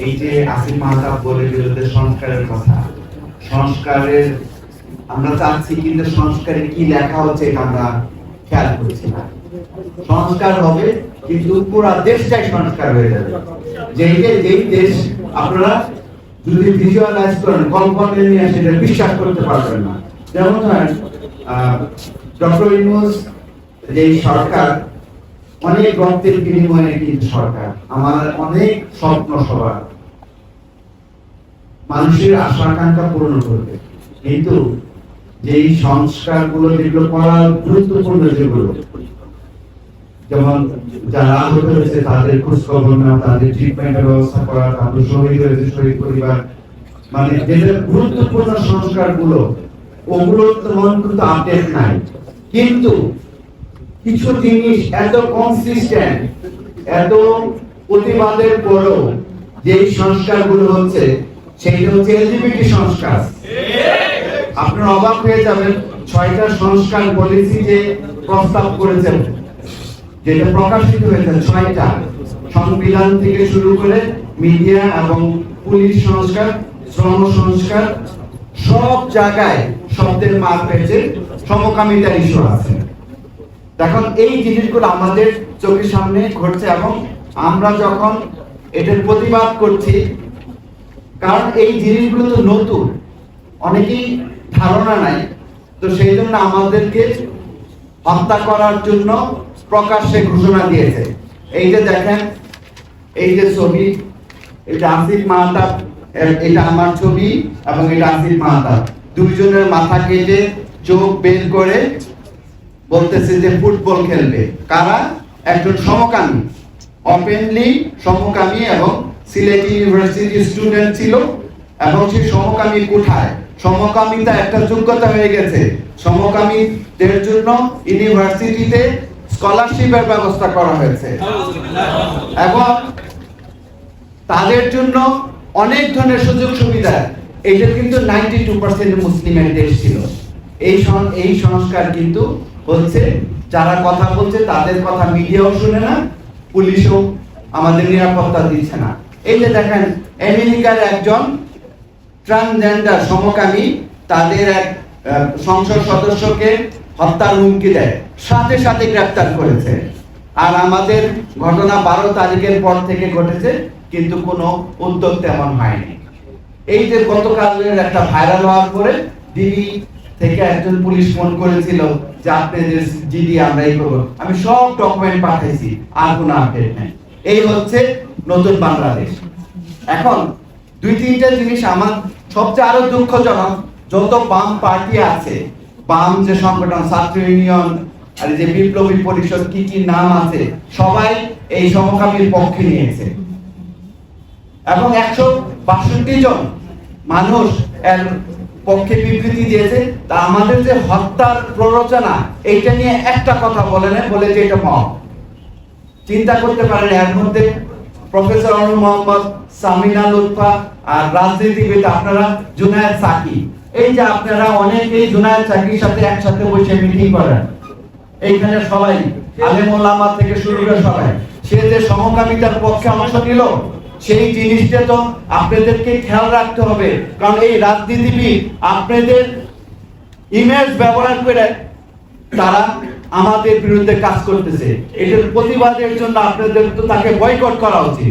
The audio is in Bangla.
এই যে আসিফ মাহতাব বলে বিরুদ্ধে সংস্কারের কথা, সংস্কারের আমরা চাচ্ছি কিন্তু সংস্কারে কি লেখা হচ্ছে এটা আমরা খেয়াল করছি না। সংস্কার হবে, কিন্তু পুরো দেশটাই সংস্কার হয়ে যাবে। যেই যে যেই দেশ আপনারা যদি ভিজুয়ালাইজ করেন কল্পনা নিয়ে সেটা বিশ্বাস করতে পারবেন না। যেমন ধরেন ডক্টর ইউনুস যে সরকার অনেক রক্তের বিনিময়ে কিন্তু সরকার, আমার অনেক স্বপ্ন সবার। মানুষের আশা আকাঙ্ক্ষা পূরণ করবে। কিন্তু যেই সংস্কারগুলো যেগুলো করা গুরুত্বপূর্ণ যেগুলো, যেমন যারা আহত হয়েছে, তাদের খোঁজ খবর নেওয়া, তাদের ট্রিটমেন্টের ব্যবস্থা করা তাদের শহীদ হয়েছে, শহীদ পরিবার। মানে যেটা গুরুত্বপূর্ণ সংস্কারগুলো ওগুলো তেমন কিন্তু আপডেট নাই। কিন্তু কিছু জিনিস এত কনসিস্টেন্ট এত প্রতিবাদের পরও যে সংস্কারগুলো হচ্ছে, সেইটা হচ্ছে এলজিবিটি সংস্কার। আপনারা অবাক হয়ে যাবেন, ছয়টা সংস্কার পলিসি যে প্রস্তাব করেছেন, যেটা প্রকাশিত হয়েছে ছয়টা। সংবিধান থেকে শুরু করে মিডিয়া এবং পুলিশ সংস্কার, শ্রম সংস্কার, সব জায়গায় শব্দের মার পেয়েছে, সমকামিতার ইস্যু আছে। দেখুন এই জিনিসগুলো আমাদের চোখের সামনে ঘটছে এবং আমরা যখন এটার প্রতিবাদ করছি, কারণ এই জিনিসগুলো তো নতুন, অনেকেই ধারণা নাই, তো সেই জন্য আমাদেরকে হত্যা করার জন্য প্রকাশ্যে ঘোষণা দিয়েছে। এই যে দেখেন, এই যে ছবি, এটা আসিফ মাহতাব এটা আমার ছবি এবং এটা আসিফ মাহতাব। দুইজনের মাথা কেটে চোখ বের করে বলতেছে যে ফুটবল খেলবে। কারা? একজন সমকামী। ওপেনলি সমকামী এবং সিলেট ইউনিভার্সিটির স্টুডেন্ট ছিল এবং সেই সমকামী কোঠায় সমকামিতা একটা যোগ্যতা হয়ে গেছে। সমকামীদের জন্য ইউনিভার্সিটিতে স্কলারশিপের ব্যবস্থা করা হয়েছে। এবং তাদের জন্য অনেক ধরনের সুযোগ সুবিধা এটা কিন্তু নাইনটি টু পার্সেন্ট মুসলিমের দেশ ছিল। এই এই সংস্কার কিন্তু হচ্ছে, যারা কথা বলছে তাদের কথা মিডিয়াও শুনে না, পুলিশও আমাদের নিরাপত্তা দিচ্ছে না। এই যে দেখেন, আমেরিকার একজন ট্রান্সজেন্ডার সমকামী, তাদের এক সংসদ সদস্যকে হত্যার হুমকি দেয়, সাথে সাথে গ্রেফতার করেছে। আর আমাদের ঘটনা বারো তারিখের পর থেকে ঘটেছে, কিন্তু কোনো উদ্যোগ তেমন হয়নি। এই যে গতকালের একটা ভাইরাল হওয়ার পরে, দিল্লি থেকে একজন পুলিশ ফোন করেছিল যে আপনাদের জিডি আমরা এই করব। আমি সব ডকুমেন্ট পাঠাইছি, আর কোনো আপডেট নেই। এই হচ্ছে নতুন বাংলাদেশ। এখন দুই তিনটা জিনিস আমার সবচেয়ে আরও দুঃখজনক, যত বাম পার্টি আছে, বাম যে সংগঠন, ছাত্র ইউনিয়ন, আর যে বিপ্লবী পরিষদ, কি কি নাম আছে, সবাই এই সমকামীর পক্ষে নিয়েছে। এবং একশো বাষট্টি জন মানুষ পক্ষে বিবৃতি দিয়েছে, তা আমাদের যে হত্যার প্ররোচনা, এইটা নিয়ে একটা কথা বলে না বলে যে এটা মত চিন্তা করতে পারেন, এর মধ্যে প্রফেসর অনু মোহাম্মদ, সামিনা লুৎফা আর রাজনীতিবিদ আপনারা, জুনায়েদ সাকি। এই যে আপনারা অনেকেই জুনায়েদ সাকির সাথে একসাথে বসে মিটিং করেন। এইখানে সবাই, আলেম ওলামা থেকে শুরু করে সবাই। সে যে সমকামিতার পক্ষে অংশ নিল সেই জিনিসটা তো আপনাদেরকে খেয়াল রাখতে হবে। কারণ এই রাজনীতিবিদ আপনাদের ইমেজ ব্যবহার করে তারা আমাদের বিরুদ্ধে কাজ করতেছে। এটার প্রতিবাদের জন্য আপনাদের তো তাকে বয়কট করা উচিত।